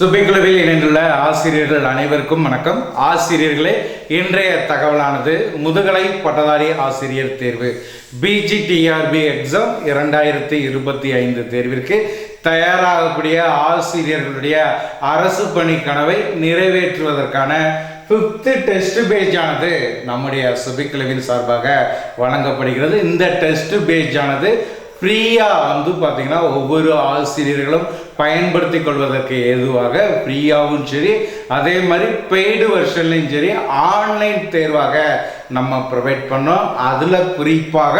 சுபிக்குழுவில் இணைந்துள்ள ஆசிரியர்கள் அனைவருக்கும் வணக்கம். ஆசிரியர்களே இன்றைய தகவலானது முதுகலை பட்டதாரி ஆசிரியர் தேர்வு. பிஜிடிஆர்பி எக்ஸாம் இரண்டாயிரத்தி இருபத்தி ஐந்து தேர்விற்கு தயாராகக்கூடிய ஆசிரியர்களுடைய அரசு பணி கனவை நிறைவேற்றுவதற்கான ஃபிஃப்த்து டெஸ்ட் பேஜானது நம்முடைய சுபிக்குழுவின் சார்பாக வழங்கப்படுகிறது. இந்த டெஸ்ட் பேஜானது ஃப்ரீயாக வந்து பார்த்திங்கன்னா ஒவ்வொரு ஆசிரியர்களும் பயன்படுத்தி கொள்வதற்கு ஏதுவாக ஃப்ரீயாகவும் சரி அதே மாதிரி பெய்டு வெர்ஷன்லையும் சரி ஆன்லைன் தேர்வாக நம்ம ப்ரொவைட் பண்ணோம். அதில் குறிப்பாக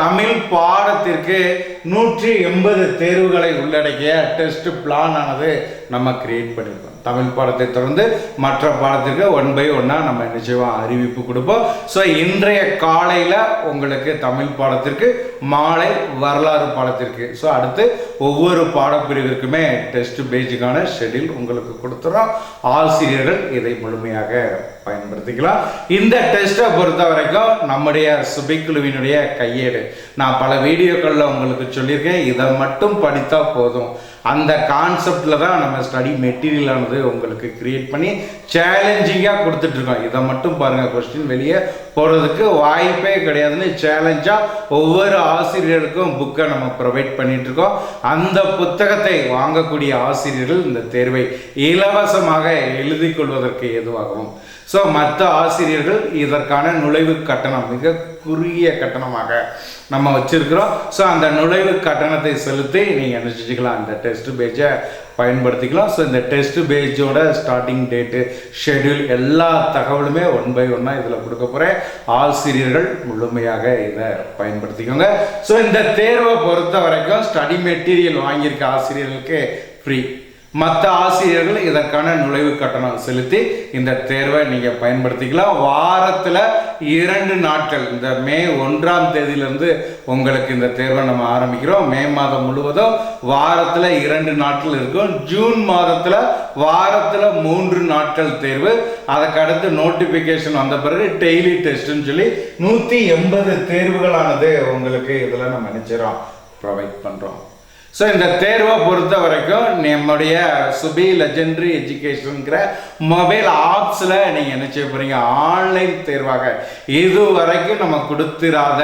தமிழ் பாடத்திற்கு நூற்றி எண்பது தேர்வுகளை உள்ளடக்கிய டெஸ்ட் பிளான் ஆனது நம்ம கிரியேட் பண்ணியிருக்கோம். தமிழ் பாடத்தை தொடர்ந்து மற்ற பாடத்திற்கு ஒன் பை ஒன்னாக நம்ம நிச்சயமாக அறிவிப்பு கொடுப்போம். ஸோ இன்றைய காலையில் உங்களுக்கு தமிழ் பாடத்திற்கு மாலை வரலாறு பாடத்திற்கு ஸோ அடுத்து ஒவ்வொரு பாடப்பிரிவிற்குமே டெஸ்ட் பேஜுக்கான ஷெடியூல் உங்களுக்கு கொடுத்துறோம். ஆசிரியர்கள் இதை முழுமையாக பயன்படுத்திக்கலாம். இந்த டெஸ்ட்டை பொறுத்த வரைக்கும் நம்முடைய சுபிக்குழுவினுடைய கையேடு நான் பல வீடியோக்களில் உங்களுக்கு சொல்லியிருக்கேன். இதை மட்டும் படித்தா போதும். அந்த கான்செப்டில் தான் நம்ம ஸ்டடி மெட்டீரியலானது உங்களுக்கு க்ரியேட் பண்ணி சேலஞ்சிங்காக கொடுத்துட்ருக்கோம் இதை மட்டும் பாருங்கள் கொஸ்டின் வெளியே போகிறதுக்கு வாய்ப்பே கிடையாதுன்னு சேலஞ்சாக ஒவ்வொரு ஆசிரியருக்கும் புக்கை நம்ம ப்ரொவைட் பண்ணிகிட்ருக்கோம் அந்த புத்தகத்தை வாங்கக்கூடிய ஆசிரியர்கள் இந்த தேர்வை இலவசமாக எழுதி கொள்வதற்கு ஏதுவாகவும். ஸோ மற்ற ஆசிரியர்கள் இதற்கான நுழைவு கட்டணம் மிக குறுகிய கட்டணமாக நம்ம வச்சிருக்கிறோம். ஸோ அந்த நுழைவு கட்டணத்தை செலுத்தி நீங்கள் என்ன அந்த டெஸ்ட் பேஜை பயன்படுத்திக்கலாம். ஸோ இந்த டெஸ்ட் பேஜோட ஸ்டார்டிங் டேட்டு ஷெட்யூல் எல்லா தகவலுமே ஒன் பை ஒன்னாக இதில் கொடுக்க போகிறேன் ஆசிரியர்கள் முழுமையாக இதை பயன்படுத்திக்கோங்க. ஸோ இந்த தேர்வை பொறுத்த வரைக்கும் ஸ்டடி மெட்டீரியல் வாங்கியிருக்க ஆசிரியர்களுக்கு ஃப்ரீ மற்ற ஆசிரியர்கள் இதற்கான நுழைவு கட்டணம் செலுத்தி இந்த தேர்வை நீங்கள் பயன்படுத்திக்கலாம். வாரத்தில் இரண்டு நாட்கள் இந்த மே ஒன்றாம் தேதியிலிருந்து உங்களுக்கு இந்த தேர்வை நம்ம ஆரம்பிக்கிறோம். மே மாதம் முழுவதும் வாரத்தில் இரண்டு நாட்கள் இருக்கும். ஜூன் மாதத்தில் வாரத்தில் மூன்று நாட்கள் தேர்வு. அதுக்கு அடுத்து நோட்டிஃபிகேஷன் வந்த பிறகு டெய்லி டெஸ்ட்னு சொல்லி நூற்றி எண்பது தேர்வுகளானது உங்களுக்கு இதில் நம்ம நினச்சிடறோம். ப்ரொவைட் பண்ணுறோம் ஸோ இந்த தேர்வை பொறுத்த வரைக்கும் நம்முடைய சுபி லெஜெண்டரி எஜுகேஷனுங்கிற மொபைல் ஆப்ஸில் நீங்கள் என்ன செய்ய போகிறீங்க ஆன்லைன் தேர்வாக. இது வரைக்கும் நம்ம கொடுத்திராத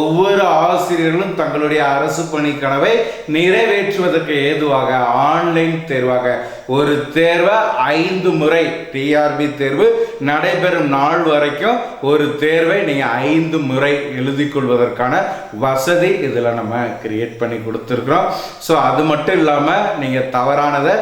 ஒவ்வொரு ஆசிரியர்களும் தங்களுடைய அரசு பணி கனவை நிறைவேற்றுவதற்கு ஏதுவாக ஆன்லைன் தேர்வாக. ஒரு தேர்வை ஐந்து முறை டிஆர்பி தேர்வு நடைபெறும் நாள் வரைக்கும் ஒரு தேர்வை நீங்கள் ஐந்து முறை எழுதி கொள்வதற்கான வசதி இதில் நம்ம கிரியேட் பண்ணி கொடுத்துருக்குறோம். ஸோ அது மட்டும் இல்லாமல் நீங்கள் தவறானதை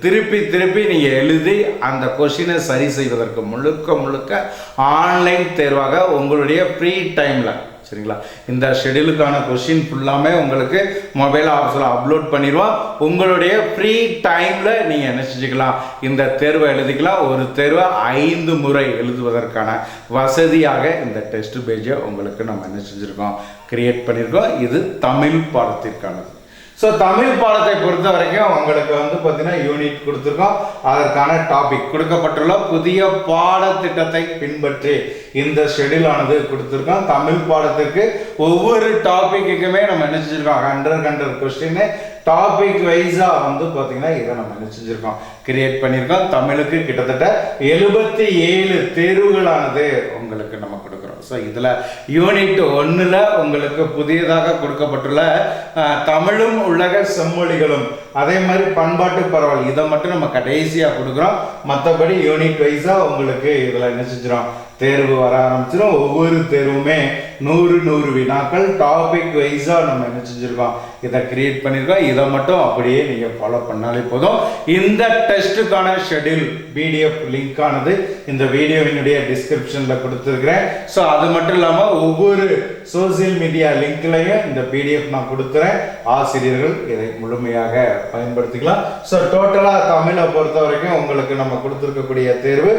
திருப்பி திருப்பி நீங்கள் எழுதி அந்த கொஷினை சரி செய்வதற்கு முழுக்க முழுக்க ஆன்லைன் தேர்வாக உங்களுடைய ஃப்ரீ டைமில் சரிங்களா? இந்த ஷெடியூலுக்கான கொஷின் ஃபுல்லாமே உங்களுக்கு மொபைல் ஆப்ஸில் அப்லோட் பண்ணிடுவோம். உங்களுடைய ஃப்ரீ டைமில் நீங்கள் என்ன செஞ்சுக்கலாம்? இந்த தேர்வை எழுதிக்கலாம். ஒரு தேர்வை ஐந்து முறை எழுதுவதற்கான வசதியாக இந்த டெஸ்ட் பேஜை உங்களுக்கு நம்ம என்ன செஞ்சுருக்கோம்? கிரியேட் பண்ணியிருக்கோம் இது தமிழ் பாடத்திற்கானது. ஸோ தமிழ் பாடத்தை பொறுத்த வரைக்கும் உங்களுக்கு வந்து பார்த்தீங்கன்னா யூனிட் கொடுத்துருக்கோம். அதற்கான டாபிக் கொடுக்கப்பட்டுள்ள புதிய பாடத்திட்டத்தை பின்பற்றி இந்த ஷெடியூல் ஆனது கொடுத்துருக்கோம். தமிழ் பாடத்திற்கு ஒவ்வொரு டாப்பிக்குமே நம்ம என்ன ஹண்ட்ரட் ஹண்ட்ரட் கொஸ்டின் டாபிக் வைஸாக வந்து பார்த்தீங்கன்னா இதை நம்ம என்ன செஞ்சுருக்கோம்? கிரியேட் பண்ணியிருக்கோம். தமிழுக்கு கிட்டத்தட்ட எழுபத்தி ஏழு தேர்வுகளானது உங்களுக்கு நம்ம ஸோ இதில் யூனிட் ஒன்றில் உங்களுக்கு புதியதாக கொடுக்கப்பட்டுள்ள தமிழும் உலக செம்மொழிகளும். அதே மாதிரி பண்பாட்டு பரவல் இதை மட்டும் நம்ம கடைசியாக கொடுக்குறோம். மற்றபடி யூனிட் வைஸாக உங்களுக்கு இதில் என்ன செஞ்சிடும் தேர்வு வர ஆரம்பிச்சிடும் ஒவ்வொரு தேர்வுமே நூறு நூறு வினாக்கள். டாபிக் வைஸாக நம்ம என்ன செஞ்சுருக்கோம்? இதை கிரியேட் பண்ணியிருக்கோம் இதை மட்டும் அப்படியே நீங்கள் ஃபாலோ பண்ணாலே போதும். இந்த டெஸ்ட்டுக்கான ஷெட்யூல் பிடிஎஃப் லிங்கானது இந்த வீடியோவினுடைய டிஸ்கிரிப்ஷனில் கொடுத்துருக்குறேன். ஸோ அது மட்டும் இல்லாமல் ஒவ்வொரு சோசியல் மீடியா லிங்க்லையும் இந்த பிடிஎஃப் நான் கொடுத்துறேன் ஆசிரியர்கள் இதை முழுமையாக பயன்படுத்திக்கலாம். ஸோ டோட்டலாக தமிழை பொறுத்த வரைக்கும் உங்களுக்கு நம்ம கொடுத்துருக்கக்கூடிய தேர்வு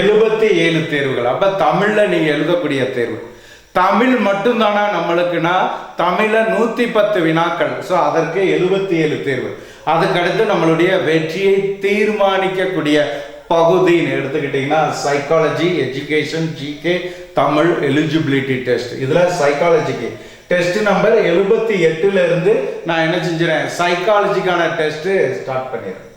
எழுபத்தி ஏழு தேர்வுகள். அப்போ தமிழில் நீங்கள் எழுதக்கூடிய தேர்வு. தமிழ் மட்டும்தானா நம்மளுக்குன்னா? தமிழில் நூற்றி பத்து வினாக்கள். ஸோ அதற்கு எழுபத்தி ஏழு தேர்வு. அதுக்கடுத்து நம்மளுடைய வெற்றியை தீர்மானிக்கக்கூடிய பகுதின்னு எடுத்துக்கிட்டிங்கன்னா psychology education GK Tamil eligibility test இதில் சைக்காலஜிக்கு டெஸ்ட் நம்பர் எழுபத்தி எட்டுல இருந்து நான் என்ன செஞ்சுறேன் சைக்காலஜிக்கான டெஸ்ட் ஸ்டார்ட் பண்ணிடுறேன்.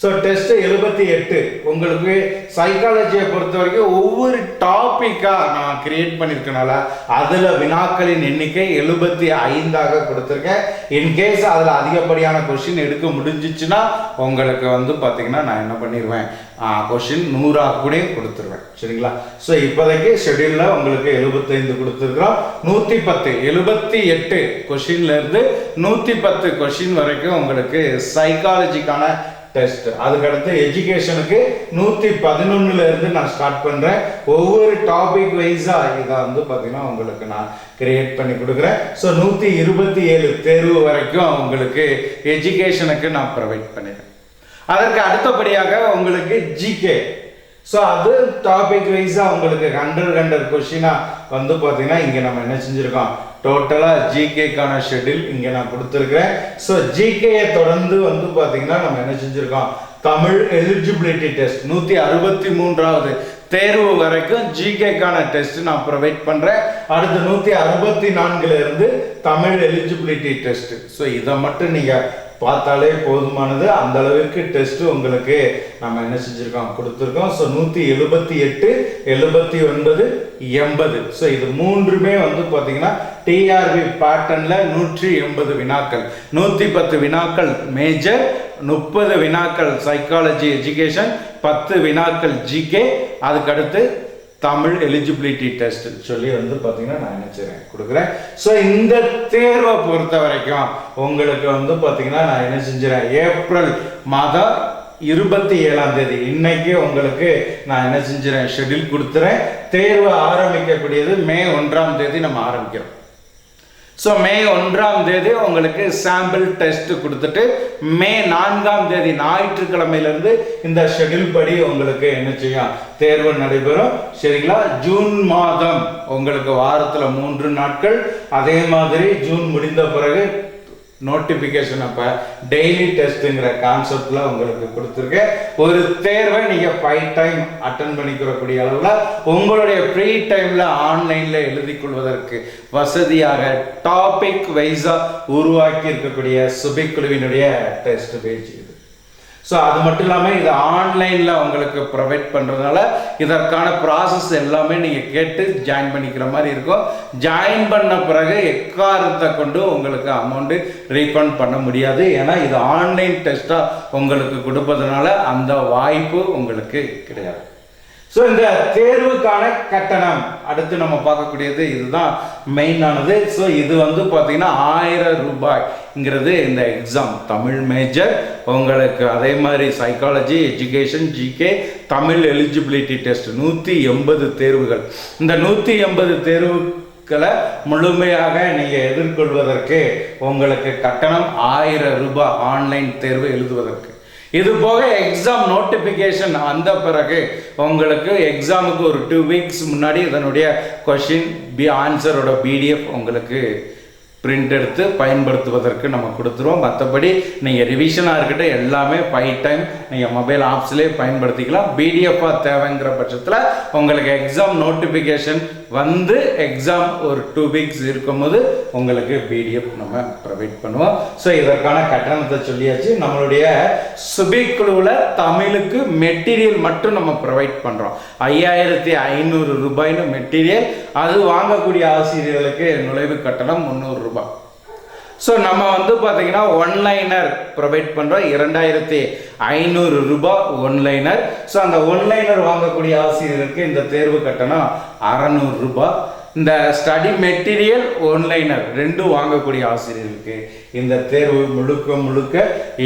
ஸோ டெஸ்ட் எழுபத்தி எட்டு. உங்களுக்கு சைக்காலஜியை பொறுத்த வரைக்கும் ஒவ்வொரு டாப்பிக்காக நான் கிரியேட் பண்ணியிருக்கனால அதில் வினாக்களின் எண்ணிக்கை எழுபத்தி ஐந்தாக கொடுத்துருக்கேன். இன்கேஸ் அதில் அதிகப்படியான கொஷின் எடுக்க முடிஞ்சிச்சுன்னா உங்களுக்கு வந்து பார்த்தீங்கன்னா நான் என்ன பண்ணிடுவேன் கொஷின் நூறாக கூட கொடுத்துருவேன். சரிங்களா? ஸோ இப்போதைக்கு ஷெடியூலில் உங்களுக்கு எழுபத்தைந்து கொடுத்துருக்குறோம். நூற்றி பத்து எழுபத்தி எட்டு கொஷின்லேருந்து நூற்றி பத்து கொஷின் வரைக்கும் உங்களுக்கு சைக்காலஜிக்கான டெஸ்ட் அதுக்கடுத்து எஜுகேஷனுக்கு நூற்றி பதினொன்னுலேருந்து நான் ஸ்டார்ட் பண்ணுறேன் ஒவ்வொரு டாபிக் வைஸாக இதை வந்து பார்த்தீங்கன்னா உங்களுக்கு நான் கிரியேட் பண்ணி கொடுக்குறேன். ஸோ நூற்றி இருபத்தி ஏழு தேர்வு வரைக்கும் உங்களுக்கு எஜுகேஷனுக்கு நான் ப்ரொவைட் பண்ணிடுறேன். அதற்கு அடுத்தபடியாக உங்களுக்கு ஜிகே ஸோ அது டாபிக் வைஸாக உங்களுக்கு ஹண்ட்ரட் ஹண்ட்ரட் கொஷினாக வந்து பார்த்தீங்கன்னா இங்கே நம்ம என்ன செஞ்சுருக்கோம்? டோட்டலாக ஜிகேக்கான ஷெட்யூல் இங்கே நான் கொடுத்துருக்குறேன். ஸோ ஜிகேயை தொடர்ந்து வந்து பார்த்தீங்கன்னா நம்ம என்ன செஞ்சுருக்கோம்? தமிழ் எலிஜிபிலிட்டி டெஸ்ட் நூற்றி அறுபத்தி மூன்றாவது தேர்வு வரைக்கும் ஜிகேக்கான டெஸ்ட் நான் ப்ரொவைட் பண்ணுறேன் அடுத்து நூற்றி அறுபத்தி நான்குலேருந்து தமிழ் எலிஜிபிலிட்டி டெஸ்ட் ஸோ இதை மட்டும் நீங்கள் பார்த்தாலே போதுமானது. அந்த அளவுக்கு டெஸ்ட் உங்களுக்கு நம்ம என்ன செஞ்சிருக்கோம்? கொடுத்துருக்கோம். ஸோ நூற்றி எழுபத்தி எட்டு எழுபத்தி ஒன்பது எண்பது. ஸோ இது மூன்றுமே வந்து பார்த்தீங்கன்னா டிஆர்பி பேட்டர்னில் நூற்றி எண்பது வினாக்கள். நூற்றி பத்து வினாக்கள் மேஜர் முப்பது வினாக்கள் சைக்காலஜி எஜுகேஷன் பத்து வினாக்கள் ஜிகே அதுக்கடுத்து தமிழ் எலிஜிபிலிட்டி டெஸ்ட் சொல்லி வந்து பார்த்தீங்கன்னா நான் என்ன கொடுக்குறேன். ஸோ இந்த தேர்வை பொறுத்த வரைக்கும் உங்களுக்கு வந்து பார்த்தீங்கன்னா நான் என்ன செஞ்சுறேன்? ஏப்ரல் மாதம் இருபத்தி ஏழாம் தேதி இன்னைக்கு உங்களுக்கு நான் என்ன செஞ்சுறேன்? ஷெட்யூல் கொடுத்துறேன். தேர்வு ஆரம்பிக்கக்கூடியது மே ஒன்றாம் தேதி நம்ம ஆரம்பிக்கிறோம். ஸோ மே ஒன்றாம் தேதி உங்களுக்கு சாம்பிள் டெஸ்ட் கொடுத்துட்டு மே நான்காம் தேதி ஞாயிற்றுக்கிழமையிலேருந்து இந்த ஷெட்யூல் படி உங்களுக்கு என்ன செய்யும்? தேர்வு நடைபெறும். சரிங்களா? ஜூன் மாதம். உங்களுக்கு வாரத்தில் மூன்று நாட்கள். அதே மாதிரி ஜூன் முடிந்த பிறகு நோட்டிஃபிகேஷன் அப்போ டெய்லி டெஸ்ட்டுங்கிற கான்செப்டில் உங்களுக்கு கொடுத்துருக்கேன் ஒரு தேர்வை நீங்கள் ஃபைவ் டைம் அட்டன் பண்ணிக்கிறக்கூடிய அளவில் உங்களுடைய ஃப்ரீ டைமில் ஆன்லைனில் எழுதி கொள்வதற்கு வசதியாக டாபிக் வைஸாக உருவாக்கி இருக்கக்கூடிய சுபிக்குழுவினுடைய டெஸ்ட் பேஜ் இது. ஸோ அது மட்டும் இல்லாமல் இது ஆன்லைனில் உங்களுக்கு ப்ரொவைட் பண்ணுறதுனால இதற்கான ப்ராசஸ் எல்லாமே நீங்கள் கேட்டு ஜாயின் பண்ணிக்கிற மாதிரி இருக்கும். ஜாயின் பண்ண பிறகு எக்காரத்தை கொண்டு உங்களுக்கு அமௌண்ட்டு ரீஃபண்ட் பண்ண முடியாது. ஏன்னா இது ஆன்லைன் டெஸ்ட்டாக உங்களுக்கு கொடுப்பதுனால அந்த வாய்ப்பு உங்களுக்கு கிடையாது. ஸோ இந்த தேர்வுக்கான கட்டணம். அடுத்து நம்ம பார்க்கக்கூடியது இதுதான். மெயினானது ஸோ இது வந்து பார்த்தீங்கன்னா ஆயிரம் ரூபாய்ங்கிறது இந்த எக்ஸாம் தமிழ் மேஜர் உங்களுக்கு அதே மாதிரி psychology education GK Tamil eligibility test நூற்றி எண்பது தேர்வுகள். இந்த நூற்றி எண்பது தேர்வு களை முழுமையாக நீங்கள் எதிர்கொள்வதற்கு உங்களுக்கு கட்டணம் ஆயிரம் ரூபாய் ஆன்லைன் தேர்வு எழுதுவதற்கு. இது போக எக்ஸாம் நோட்டிஃபிகேஷன் வந்த பிறகு உங்களுக்கு எக்ஸாமுக்கு ஒரு டூ வீக்ஸ் முன்னாடி இதனுடைய கொஷின் பி ஆன்சரோட பிடிஎஃப் உங்களுக்கு பிரிண்ட் எடுத்து பயன்படுத்துவதற்கு நம்ம கொடுத்துருவோம். மற்றபடி நீங்கள் ரிவிஷனாக இருக்கட்டும் எல்லாமே ஃபைவ் டைம் நீங்கள் மொபைல் ஆப்ஸ்லேயே பயன்படுத்திக்கலாம். பிடிஎஃபாக தேவைங்கிற பட்சத்தில் உங்களுக்கு எக்ஸாம் நோட்டிஃபிகேஷன் வந்து எக்ஸாம் ஒரு டூ வீக்ஸ் இருக்கும்போது உங்களுக்கு பிடிஎஃப் நம்ம ப்ரொவைட் பண்ணுவோம். ஸோ இதற்கான கட்டணத்தை சொல்லியாச்சு. நம்மளுடைய சுபி குழுவில் தமிழுக்கு மெட்டீரியல் மட்டும் நம்ம ப்ரொவைட் பண்ணுறோம் ஐயாயிரத்தி ஐநூறு ரூபாய்னு மெட்டீரியல் அது வாங்கக்கூடிய ஆசிரியர்களுக்கு நுழைவு கட்டணம் முந்நூறுரூபா ஸோ நம்ம வந்து பார்த்தீங்கன்னா ஒன்லைனர் ப்ரொவைட் பண்ணுறோம் இரண்டாயிரத்தி ஐநூறு ரூபாய் ஒன்லைனர் ஸோ அந்த ஒன்லைனர் வாங்கக்கூடிய ஆசிரியருக்கு இந்த தேர்வு கட்டணம் அறநூறு ரூபாய் இந்த ஸ்டடி மெட்டீரியல் ஒன்லைனர் ரெண்டும் வாங்கக்கூடிய ஆசிரியருக்கு இந்த தேர்வு முழுக்க முழுக்க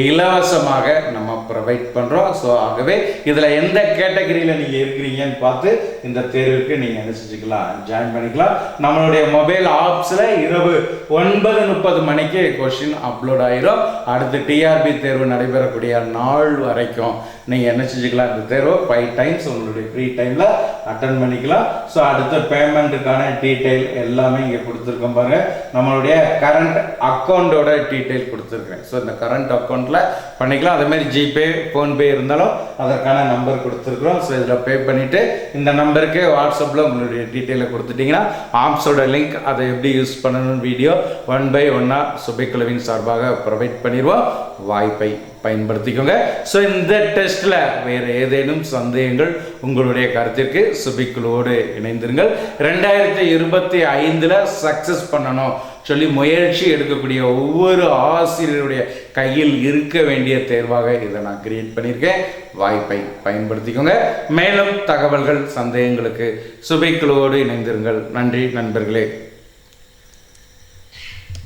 இலவசமாக நம்ம ப்ரொவைட் பண்ணுறோம் ஸோ ஆகவே இதில் எந்த கேட்டகரியில் நீங்கள் இருக்கிறீங்கன்னு பார்த்து இந்த தேர்வுக்கு நீங்கள் என்ன செஞ்சுக்கலாம்? ஜாயின் பண்ணிக்கலாம். நம்மளுடைய மொபைல் ஆப்ஸில் இரவு ஒன்பது முப்பது மணிக்கு கொஷின் அப்லோட் ஆயிரும். அடுத்து டிஆர்பி தேர்வு நடைபெறக்கூடிய நாள் வரைக்கும் நீங்கள் என்ன செஞ்சுக்கலாம் இந்த தேர்வை? ஃபைவ் டைம்ஸ் உங்களுடைய ஃப்ரீ டைமில் அட்டன் பண்ணிக்கலாம். ஸோ அடுத்த பேமெண்ட்டுக்கான டீட்டெயில் எல்லாமே இங்கே கொடுத்துருக்கோம் பாருங்கள் நம்மளுடைய கரண்ட் அக்கௌண்ட்டோட டீட்டெயில் கொடுத்துருக்கேன் ஸோ இந்த கரண்ட் அக்கௌண்ட்டில் பண்ணிக்கலாம். அதேமாதிரி ஜிபே ஃபோன்பே இருந்தாலும் அதற்கான நம்பர் கொடுத்துருக்குறோம். ஸோ இதில் பே பண்ணிவிட்டு இந்த நம்பருக்கு வாட்ஸ்அப்பில் உங்களுடைய டீட்டெயிலை கொடுத்துட்டிங்கன்னா ஆப்ஸோட லிங்க் அதை எப்படி யூஸ் பண்ணணும்னு வீடியோ ஒன் பை ஒன்னாக சுபைக்குழுவின் சார்பாக ப்ரொவைட் பண்ணிடுவோம். வாய்ப்பை பயன்படுத்திக்கோங்க. ஸோ இந்த டெஸ்ட்டில் வேறு ஏதேனும் சந்தேகங்கள் உங்களுடைய கருத்திற்கு சுபிக்குழுவோடு இணைந்திருங்கள். ரெண்டாயிரத்தி இருபத்தி ஐந்தில் சக்ஸஸ் பண்ணணும். சொல்லி முயற்சி எடுக்கக்கூடிய ஒவ்வொரு ஆசிரியருடைய கையில் இருக்க வேண்டிய தேர்வாக இதை நான் கிரியேட் பண்ணியிருக்கேன். வாய்ப்பை பயன்படுத்திக்கோங்க. மேலும் தகவல்கள் சந்தேகங்களுக்கு சுபைக்குழுவோடு இணைந்திருங்கள். நன்றி நண்பர்களே.